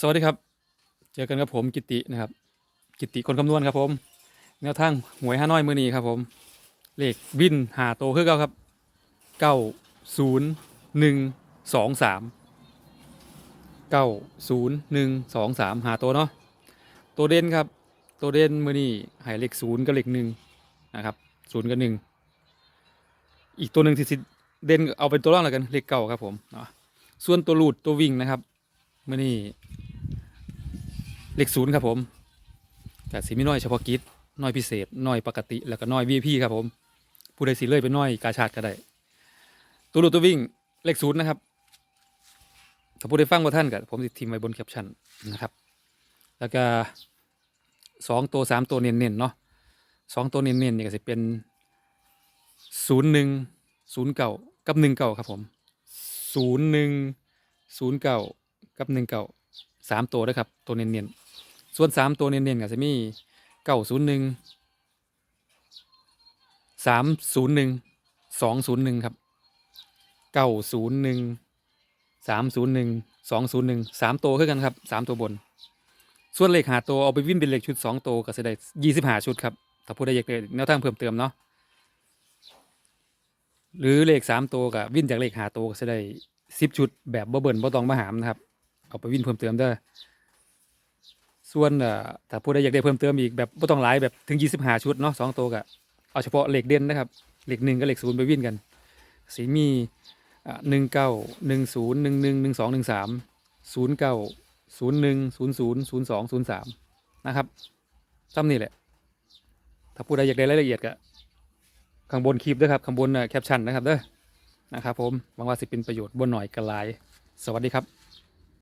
สวัสดีครับ เจอกันกับผมกิตินะครับ กิติคนคำนวณครับผม แนวทางหวยห้าน้อยมือนี้ครับผม เลขวินหาโตคือเก้าครับเก้าศูนย์หนึ่งสองสามเก้าศูนย์หนึ่งสองสามหาโตเนาะตัวเด่นครับ ตัวเด่นมือนี้หายเลขศูนย์กับเลขหนึ่งนะครับศูนย์กับหนึ่งอีกตัวหนึ่งที่สิเด่นเอาเป็นตัวร่องแล้วกันเลขเก้าครับผมส่วนตัวหลุดตัววิ่งนะครับมือนี้ เลขศูนย์ครับผมแต่สีไม่น้อยเฉพาะกิจน้อยพิเศษน้อยปกติแล้วก็น้อย VIP ครับผม ผู้ใดสีเล่ยเป็นน้อยกาชาดก็ได้ ตัวรูตัววิ่งเลขศูนย์นะครับถ้าผู้ใดฟังว่าท่านกับผมจะทีมไว้บนแคปชั่นนะครับ แล้วก็สองตัวสามตัวเน้นๆเนาะสองตัวเน้นๆเนี่ยก็จะเป็นศูนย์หนึ่งศูนย์เก่ากับหนึ่งเก่าครับผมศูนย์หนึ่งศูนย์เก่ากับหนึ่งเก่าสามตัวนะครับ ตัวเนียนๆ ส่วนสามตัวเนียนๆก็จะมีเก้าศูนย์หนึ่งสามศูนย์หนึ่งสองศูนย์หนึ่งครับเก้าศูนย์หนึ่งสามศูนย์หนึ่งสองศูนย์หนึ่งสามตัวคือกันครับสามตัวบน ส่วนเลขหาตัวเอาไปวิ่งเป็นเลขชุดสองตัวก็จะได้ยี่สิบหาชุดครับถ้าผู้ใดอยากได้แนวทางเพิ่มเติมเนาะหรือเลขสามตัวกับวิ่งจากเลขหาตัวก็จะได้สิบชุดแบบบ่เบิ่นบ่ตองมาหามนะครับเอาไปวิ่งเพิ่มเติมเด้ ส่วนเอ่อถ้าผู้ใดอยากได้เพิ่มเติมอีกแบบบ่ต้องหลายแบบถึง 25 ชุดเนาะสองตัวก็เอาเฉพาะเหลขเด่นนะครับเหลขหนึ่งกับเลขศูนย์ไปวิ่งกันสีมีหนึ่งเก้าหนึ่งศูนย์หนึ่งหนึ่งหนึ่งสองหนึ่งสามศูนย์เก้าศูนย์หนึ่งศูนย์ศูนย์ศูนย์สองศูนย์สามนะครับซ้ำนี่แหละ ถ้าผู้ใดอยากได้รายละเอียดก็ข้างบนคลิปด้วยครับข้างบนแคปชั่นนะครับเด้อนะครับผมหวังว่าสิเป็นประโยชน์บนหน่อยกระลาย สวัสดีครับ